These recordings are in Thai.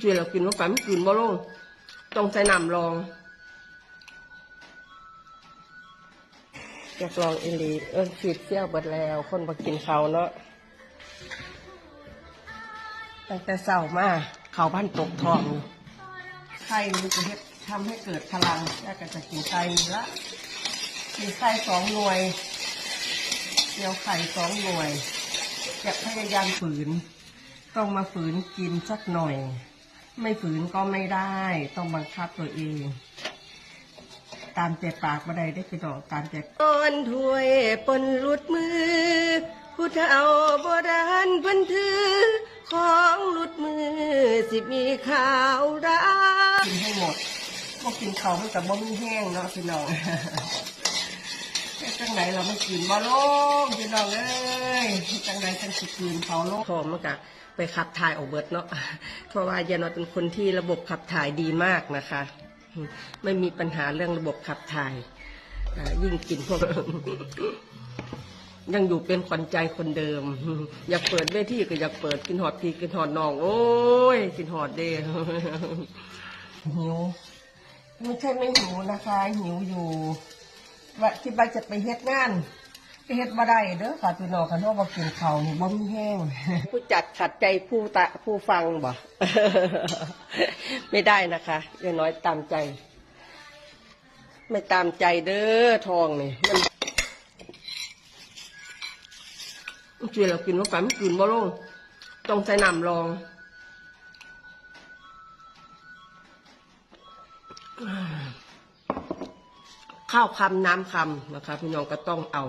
ช่วยเรากินว่าไปไม่กินบ่ลงต้องใส่น้ำรองอยากลองอีหลีเอิ้นขีดเสี้ยวเบิดแล้ว คนบ่กินเขาเนาะตั้งแต่เช้ามาเขาบ้านตกทองไข่มันจะเฮ็ดทำให้เกิดพลังแล้วก็จะกินไข่นี่ละกินไข่สองหน่วยเจียวไข่สองหน่วยอยากพยายามฝืน ต้องมาฝืนกินสักหน่อย ไม่ฝืนก็ไม่ได้ ต้องบังคับตัวเอง ตามใจปากมาได้ได้ไปดอกตามใจตอนถ้วยปนหลุดมือ ผู้เฒ่าโบราณเพันถือ ของหลุดมือสิมีข่าวร้ายกินให้หมดพวกกินเขาวมันกับบ่มีแห้งเนาะพี่น้องจั งไหนเราไม่กินบ่ลงพี่น้องเอ้ยจังไหนจังสิกินเขาลงพอมันกะไปขับถ่ายออกเบิดเนาะเพราะว่ายายนอยเป็นคนที่ระบบขับถ่ายดีมากนะคะ ไม่มีปัญหาเรื่องระบบขับถ่ายอ่ายิ่งกินพวกยังอยู่เป็นขวัญใจคนเดิม อยากเปิดเวทีก็อยากเปิดกินหอดพีกินหอดนอง โอ้ย กินหอดเด้หิวไม่ใช่ไม่หิวนะคะ หิวอยู่ ว่าคิดว่าจะไปเฮ็ดงานไปเฮ็ดบ่ได้เด้อค่ะพี่น้องค่ะเพราะว่ากินข้าวนี่บ่มีแห้งผู้จัดขัดใจผู้ตะผู้ฟังบ่ ไม่ได้นะคะอย่างน้อยตามใจ ไม่ตามใจเด้อทองนี่มันช่วยเรากินว่าไปมันกินบ่ลงต้องใส่น้ำรอง ข้าวคำน้ำคำนะคะพี่น้องก็ต้องเอา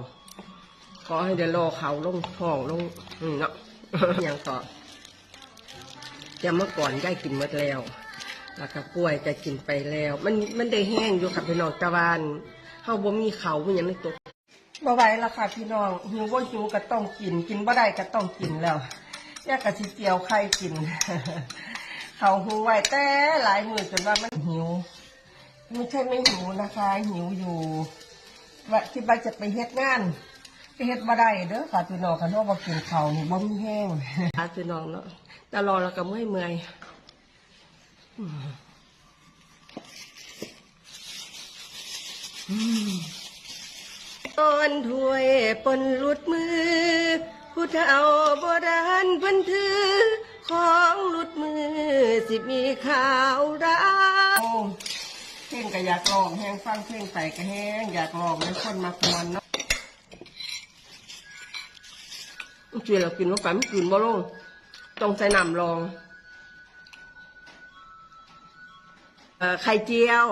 ขอให้เดี๋ยวรอเขาลงท้องลงอืมเนาะอย่างต่อจะเมื่อก่อนได้กินหมดแล้วแล้วก็กล้วยจะกินไปแล้ว มันมันได้แห้งอยู่ค่ะพี่น้องตะวันเฮาบ่มีเขาบ่หยังในตัวบ่ไหวล้วค่ะพี่น้องหิวบ่หิวก็ต้องกิน กินบ่ได้ก็ต้องกินแล้วแยกกะสิเจียวไข่กิน เขาหูไว้แต่หลายมือจนว่ามันหิว ไม่ใช่ไม่หิวนะคะ หิวอยู่ว่าคิดว่าจะไปเฮ็ดงานไปเฮ็ดบ่ได้เด้อค่ะพี่น้องค่ะเพราะว่ากินข้าวนี่บ่มีแห้งค่ะพี่น้องเนาะแต่รอแล้วก็เมื่อยเมื่อยตอนถ้วยปนหลุดมือ ผู้เฒ่าโบราณเพันถือ ของหลุดมือสิมีข่าวร้าย งก็อยากร้องแห้งฟังเพลงไปก็แห้งอยากร้องให้คนมาควนเนาะช่วยเรากินว่าไปไม่กินบ่ลงต้องใส่น้ำรองเอ่อไข่เจียว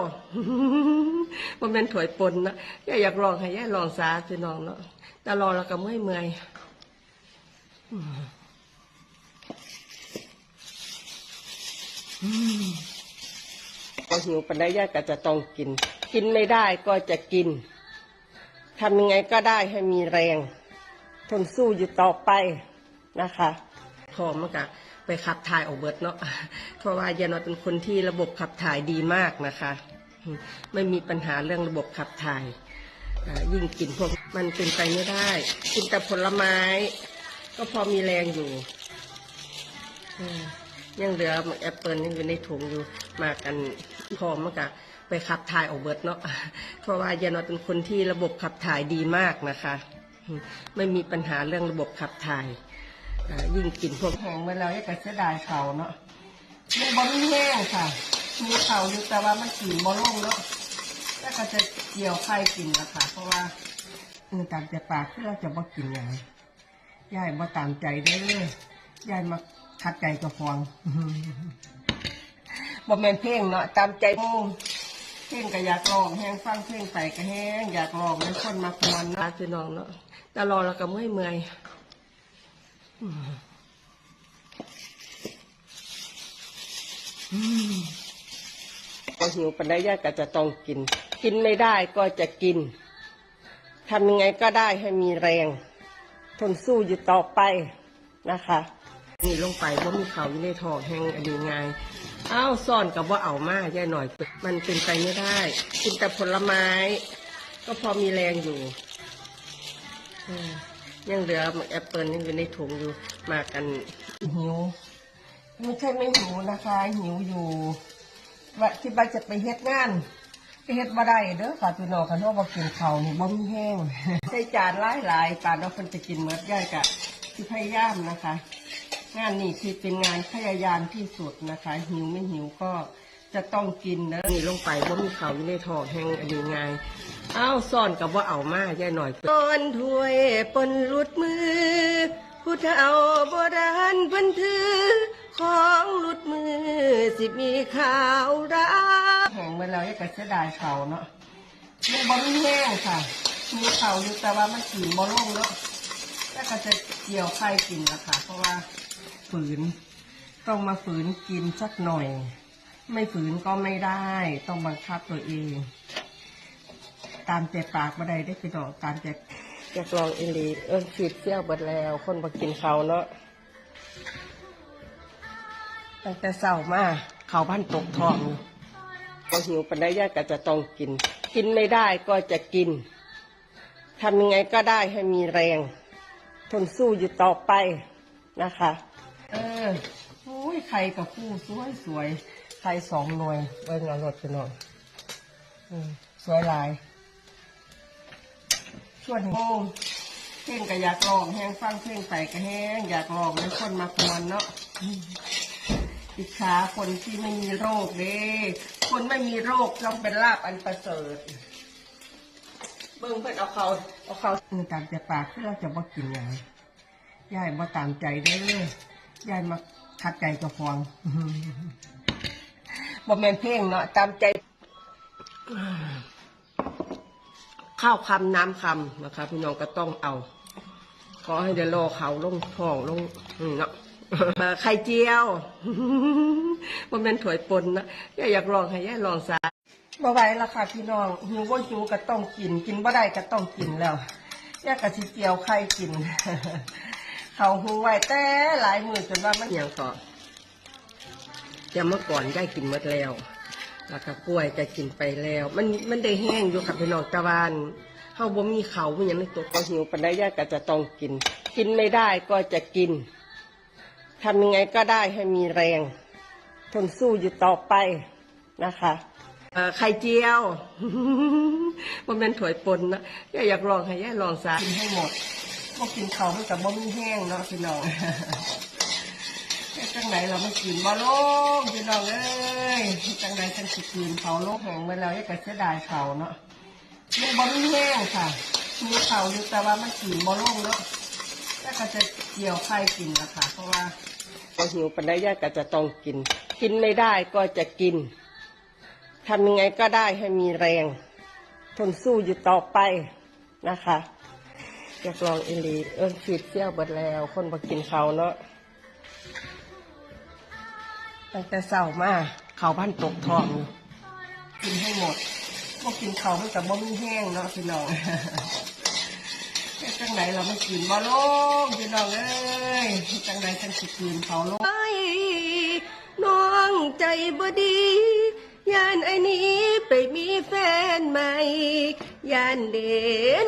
มันเป็นถวยปนนะย่าอยากลองให้ย่าลองซาพี่น้องเนาะแต่รอแล้วก็เมื่อยเมื่อยอืมอืม พอ หิวปันได้ยาก็จะต้องกิน กินไม่ได้ก็จะกินทำยังไงก็ได้ให้มีแรง ทนสู้อยู่ต่อไปนะคะพอมันก็ไปขับถ่ายออกเบิดเนาะเพราะว่ายายนอยเป็นคนที่ระบบขับถ่ายดีมากนะคะ ไม่มีปัญหาเรื่องระบบขับถ่ายยิ่งกินพวกมันเป็นไปไม่ได้ กินแต่ผลไม้ ก็พอมีแรงอยู่อ ยังเหลือแอปเปิลยังอยู่ในถุงอยู่มากันพอมันก็ไปขับถ่ายออกเบิดเนาะเพราะว่ายายนอเป็นคนที่ระบบขับถ่ายดีมากนะคะ ไม่มีปัญหาเรื่องระบบขับถ่ายยิ่งกินพวกแห้งไปแล้วยังก็เสียดายเขาเนาะมันบอมีแห้งค่ะ มีเขาอยู่แต่ว่ามันกินบอลงเนาะแล้วก็จะเกี่ยวไข่กินนะคะเพราะว่าเออตามใจปากที่เราจะบ่กินอย่างยายบ่ตามใจเด้อยายมา ขัดใจกับฟองบ่แม่นเพลงเนาะตามใจมู่เพลงก็อยากร้องแห้งฟังเพลงไปก็แห้งอยากร้องให้คนมาควนนะพี่น้องเนาะแต่รอแล้วก็เมื่อยเมื่อยอืมอืมพอหิวปันได้ยากก็จะต้องกิน กินไม่ได้ก็จะกินทำยังไงก็ได้ให้มีแรง ทนสู้อยู่ต่อไปนะคะ นี่ลงไปว่ามีเขาอยู่ในท้องแห้งอันนี้ไงอ้าวซ่อนกับว่าเอามาแย่หน่อย มันเป็นไปไม่ได้ กินแต่ผลไม้ ก็พอมีแรงอยู่ยังเหลือแอปเปิลยังอยู่ในถุงอยู่มากันหิวไม่ใช่ไม่หิวนะคะ หิวอยู่ว่าคิดว่าจะไปเฮ็ดงานไปเฮ็ดบ่ได้เด้อค่ะพี่น้องค่ะเพราะว่ากินข้าวนี่บ่มีแห้งใส่จานหลายหลายๆปานว่าเพิ่นจะกินเมื่อย่ายกะที่พยายามนะคะ งานนี้ที่เป็นงานพยายามที่สุดนะคะ หิวไม่หิวก็จะต้องกินนะนี่ลงไปว่ามีเขาอยู่ในท้องแห้งอันนี้ไงอ้าวซ่อนกับว่าเอามาแย่หน่อยต้นถ้วยปนหลุดมือผู้เฒ่าโบราณเพันถือของหลุดมือสิมีข่าวร้ายแห้งไปแล้วยังกระเสียดายเขาเนาะมันบ่มีแห้งค่ะ มีเขาอยู่แต่ว่ามันกินบ่ลงเนาะแล้วก็จะเกี่ยวไข่กินนะคะเพราะว่า ฝืน ต้องมาฝืนกินสักหน่อย ไม่ฝืนก็ไม่ได้ ต้องบังคับตัวเอง ตามใจปากมาได้ได้ไปดอกตามใจอยากลองอิลีเอิ้นฉีดเซี่ยวเบิดแล้ว คนมากินเขาเนาะตั้งแต่เศร้ามาเขาบ้านตกทองก็หิวปันได้ยากก็จะต้องกิน กินไม่ได้ก็จะกินทำยังไงก็ได้ให้มีแรง ทนสู้อยู่ต่อไปนะคะ เออโอ้ยไข่กับคู่สวยสวยๆไข่สองหน่วยไว้งานรถกันหน่อยอืมสวยลายชวนโอ้เพลงก็อยากลองแห้งฟังเพลงไปก็แห้งอยากลองให้คนมาควนเนาะอิจฉาคนที่ไม่มีโรคเด้คนไม่มีโรคต้องเป็นลาบอันประเสริฐเบิ่งเพิ่นเอาเขาเอาเขาตามใจปากคือเราจะบ่กินหยังยายบ่ตามใจเด้อ ยายมาขัดใจกับฟองบ่แม่นเพลงเนาะตามใจ ข้าวคำน้ำคำนะคะพี่น้องก็ต้องเอา ขอให้เดี๋ยวรอเขาลงท้องลงเนาะไข่เจียวบ่แม่นถวยปนนะยายอยากลองให้ยายลองซะบ่ไหวละค่ะพี่น้องหิวบ่หิวก็ต้องกิน กินบ่ได้ก็ต้องกินแล้วแยกกะสิเจียวไข่กิน เขาหูไว้แต่หลายมือจนว่ามันเหี่ยวก่อนจะเมื่อก่อนได้กินหมดแล้วแล้วก็กล้วยจะกินไปแล้ว มันมันได้แห้งอยู่ค่ะพี่น้องตะวันเฮาบ่มีเขาบ่ยังในตัวก็หิวปานใดยายก็จะต้องกิน กินไม่ได้ก็จะกินทำยังไงก็ได้ให้มีแรงทนสู้อยู่ต่อไปนะคะไข่เจียวมันเป็นถวยปนนะยาอยากลองให้ยาลองซะกินให้หมด พวกกินเขาวมันกับบ่มีแห้งเนาะพี่น้องเฮ็ดจังไหนเราไม่กินบ่ลงพี่น้องเอ้ยเฮ็ดจังไหนจังสิกินเขาโลกแห้งไปแล้วยายก็เสียดายเขาเนาะมันบ่มีแห้งค่ะ มีเขาอยู่แต่ว่ามันกินบ่ลงเนาะแล้วก็จะเกี่ยวไข่กินนะคะเพราะว่าก็หิวปันได้ยายก็จะต้องกิน กินไม่ได้ก็จะกินทำยังไงก็ได้ให้มีแรง ทนสู้อยู่ต่อไปนะคะ อยากลองอิลีเอิ้นฉีดเซี่ยวเบิดแล้ว คนมากินเขาเนาะตั้งแต่เศร้ามาเขาบ้านตกทองกินให้หมดพวกกินเขามันกับบ่มีแห้งเนาะพี่น้องจังไหนเราไม่กินบ่ลงพี่น้องเอ้ยจังไหนจังสิกินเขาลงน้องใจบดียานไอ้นี้ไปมีแฟนใหม่ยานเด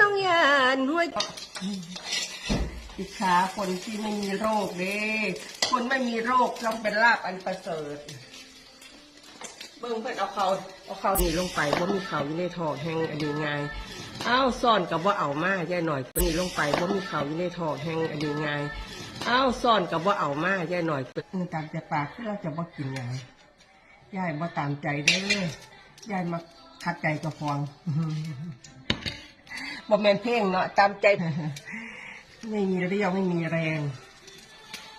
น้องยานหัว อิจฉาคนที่ไม่มีโรคเด้คนไม่มีโรคต้องเป็นลาบอันประเสริฐ เบิ่งเพิ่นเอาเขาเอาเขานี่ลงไปว่ามีเขาอยู่ในท้องแห้งอันนี้ไงอ้าวซ่อนกับว่าเอามาย่ายหน่อยนี่ลงไปว่ามีเขาอยู่ในท้องแห้งอันนี้ไงอ้าวซ่อนกับว่าเอามาย่ายหน่อยเออตามใจปากคือเราจะบ่กินหยังยายบ่ตามใจเด้อยายมาขัดใจกับฟองบ่แม่นเพลงเนาะตามใจ ไม่มีเรี่ยวไม่มีแรง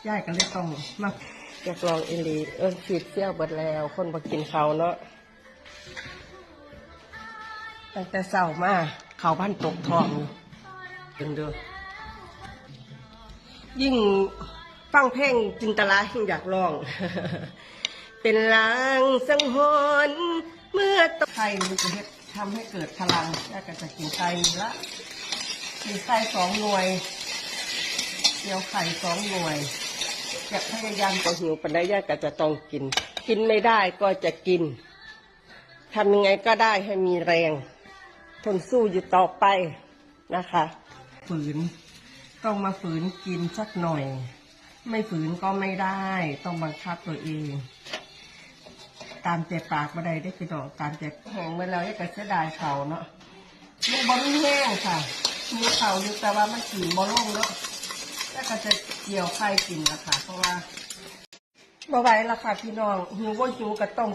ยายก็เลยต้องมาอยากลองอิลีเอิ้นฉีดเซี่ยวเบิดแล้ว คนมากินเขาเนาะตั้งแต่เศร้ามาเขาบ้านตกทองอยู่เป็นเด้อยิ่งฟังเพลงจินตลายิ่งอยากร้อง เป็นลางสังหรณ์เมื่อตกไข่มันจะเฮ็ดทำให้เกิดพลังยายก็จะกินไข่นี่ละกินไข่สองหน่วย เดียวไข่สองหน่วยจะพยายามก็หิวปัญญาก็จะต้องกิน กินไม่ได้ก็จะกินทำยังไงก็ได้ให้มีแรงทนสู้อยู่ต่อไปนะคะ ฝืนต้องมาฝืนกินสักหน่อย ไม่ฝืนก็ไม่ได้ ต้องบังคับตัวเอง ตามจ็บปากมาได้ได้คือดอกตามจ็บแห้งมาแล้วก็เสียดายเขาเนาะมันบอลแห้งค่ะ มีเขาอยู่แต่ว่ามันกินบอลลงเนาะ แล้วก็จะเจียวไข่กินล่ะคะเพราะว่าบ่ไหวล้วค่ะพี่น้องหิวบ่หิวก็ต้อง